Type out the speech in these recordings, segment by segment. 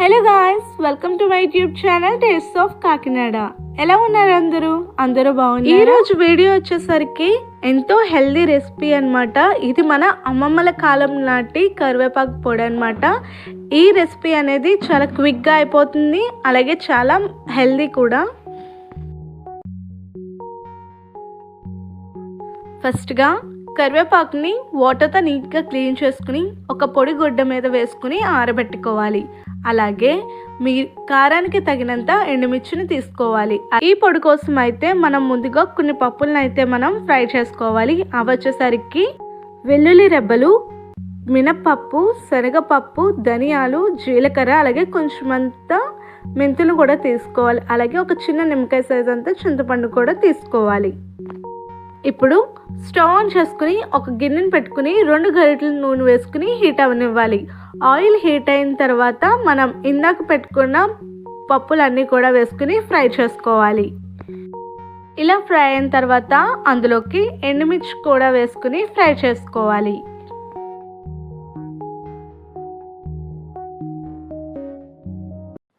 Hello guys welcome to my YouTube channel taste of Kakinada. ఎలా ఉన్నారు అందరూ? అందరూ బాగున్నారు? ఈ రోజు వీడియో వచ్చేసరికి ఎంతో హెల్దీ రెసిపీ అన్నమాట. ఇది మన అమ్మమ్మల కాలం నాటి కరివేపాకు పొడి అన్నమాట. ఈ రెసిపీ అనేది చాలా క్విక్గా అయిపోతుంది. అలాగే చాలా హెల్దీ కూడా. ఫస్ట్గా కరివేపాకుని వాటర్తో నీట్గా క్లీన్ చేసుకుని ఒక పొడి గుడ్డ మీద వేసుకుని ఆరబెట్టుకోవాలి. అలాగే మీ కారానికి తగినంత ఎండుమిర్చిని తీసుకోవాలి. ఈ పొడి కోసం అయితే మనం ముందుగా కొన్ని పప్పులను అయితే మనం ఫ్రై చేసుకోవాలి. అవి వచ్చేసరికి వెల్లుల్లి రెబ్బలు మినప్పప్పు శనగపప్పు ధనియాలు జీలకర్ర అలాగే కొంచెమంత మెంతులు కూడా తీసుకోవాలి. అలాగే ఒక చిన్న నిమ్మకాయ సైజ్ అంతా చింతపండు కూడా తీసుకోవాలి. ఇప్పుడు స్టవ్ ఆన్ చేసుకుని ఒక గిన్నెని పెట్టుకుని రెండు గరిటెల నూనె వేసుకుని హీట్ అవనివ్వాలి ఆయిల్ హీట్ అయిన తర్వాత మనం ఇందాక పెట్టుకున్న పప్పులన్నీ కూడా వేసుకుని ఫ్రై చేసుకోవాలి. ఇలా ఫ్రై అయిన తర్వాత అందులోకి ఎండుమిర్చి కూడా వేసుకుని ఫ్రై చేసుకోవాలి.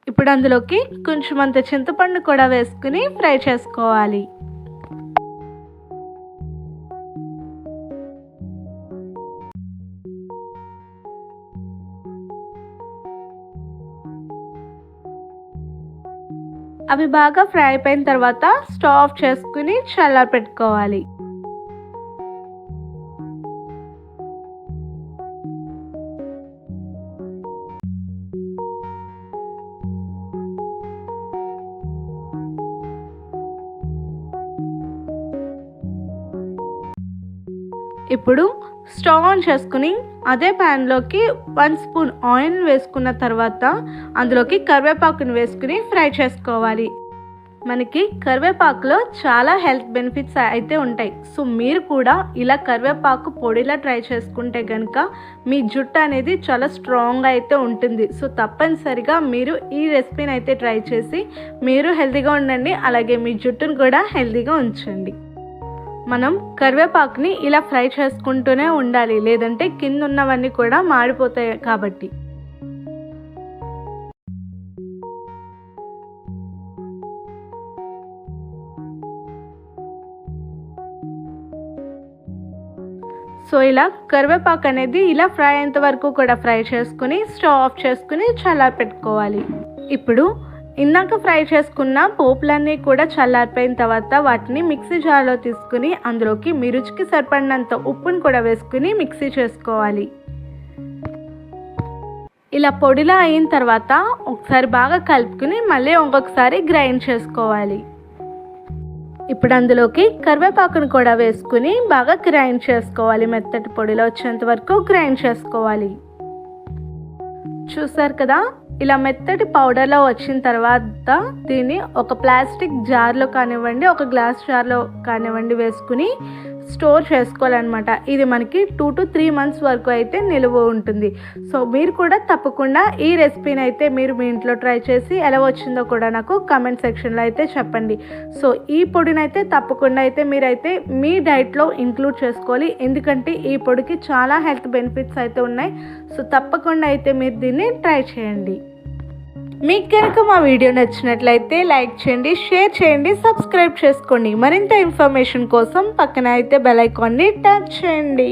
ఇప్పుడు అందులోకి కొంచెం అంత చింతపండు కూడా వేసుకుని ఫ్రై చేసుకోవాలి. అవి బాగా ఫ్రై అయిపోయిన తర్వాత స్టవ్ ఆఫ్ చేసుకుని చల్లారి పెట్టుకోవాలి ఇప్పుడు స్టవ్ ఆన్ చేసుకుని అదే ప్యాన్లోకి వన్ స్పూన్ ఆయిల్ వేసుకున్న తర్వాత అందులోకి కరివేపాకుని వేసుకుని ఫ్రై చేసుకోవాలి. మనకి కరివేపాకులో చాలా హెల్త్ బెనిఫిట్స్ అయితే ఉంటాయి. సో మీరు కూడా ఇలా కరివేపాకు పొడిలా ట్రై చేసుకుంటే కనుక మీ జుట్టు అనేది చాలా స్ట్రాంగ్గా అయితే ఉంటుంది. సో తప్పనిసరిగా మీరు ఈ రెసిపీని అయితే ట్రై చేసి మీరు హెల్తీగా ఉండండి. అలాగే మీ జుట్టును కూడా హెల్తీగా ఉంచండి. మనం కరివేపాకుని ఇలా ఫ్రై చేసుకుంటూనే ఉండాలి లేదంటే కింద ఉన్నవన్నీ కూడా మాడిపోతాయి కాబట్టి. సో ఇలా కరివేపాకు అనేది ఇలా ఫ్రై అయ్యేంత వరకు కూడా ఫ్రై చేసుకుని స్టవ్ ఆఫ్ చేసుకుని చల్లారి పెట్టుకోవాలి. ఇప్పుడు ఇందాక ఫ్రై చేసుకున్న పోపులన్నీ కూడా చల్లారిపోయిన తర్వాత వాటిని మిక్సీ జార్లో తీసుకుని అందులోకి మీ రుచికి సరిపడినంత ఉప్పుని కూడా వేసుకుని మిక్సీ చేసుకోవాలి. ఇలా పొడిలా అయిన తర్వాత ఒకసారి బాగా కలుపుకుని మళ్ళీ ఇంకొకసారి గ్రైండ్ చేసుకోవాలి. ఇప్పుడు అందులోకి కరివేపాకును కూడా వేసుకుని బాగా గ్రైండ్ చేసుకోవాలి. మెత్తటి పొడిలో వచ్చేంత వరకు గ్రైండ్ చేసుకోవాలి. చూసారు కదా? ఇలా మెత్తటి పౌడర్లో వచ్చిన తర్వాత దీన్ని ఒక ప్లాస్టిక్ జార్లో కానివ్వండి ఒక గ్లాస్ జార్లో కానివ్వండి వేసుకుని స్టోర్ చేసుకోవాలన్నమాట. ఇది మనకి టూ టు త్రీ మంత్స్ వరకు అయితే నిలువ ఉంటుంది. సో మీరు కూడా తప్పకుండా ఈ రెసిపీని అయితే మీరు మీ ఇంట్లో ట్రై చేసి ఎలా వచ్చిందో కూడా నాకు కమెంట్ సెక్షన్లో అయితే చెప్పండి. సో ఈ పొడిని అయితే తప్పకుండా అయితే మీరైతే మీ డైట్లో ఇంక్లూడ్ చేసుకోవాలి. ఎందుకంటే ఈ పొడికి చాలా హెల్త్ బెనిఫిట్స్ అయితే ఉన్నాయి. సో తప్పకుండా అయితే మీరు దీన్ని ట్రై చేయండి. మీకు కనుక మా వీడియో నచ్చినట్లయితే లైక్ చేయండి షేర్ చేయండి సబ్స్క్రైబ్ చేసుకోండి. మరింత ఇన్ఫర్మేషన్ కోసం పక్కన అయితే బెల్ ఐకాన్ని టచ్ చేయండి.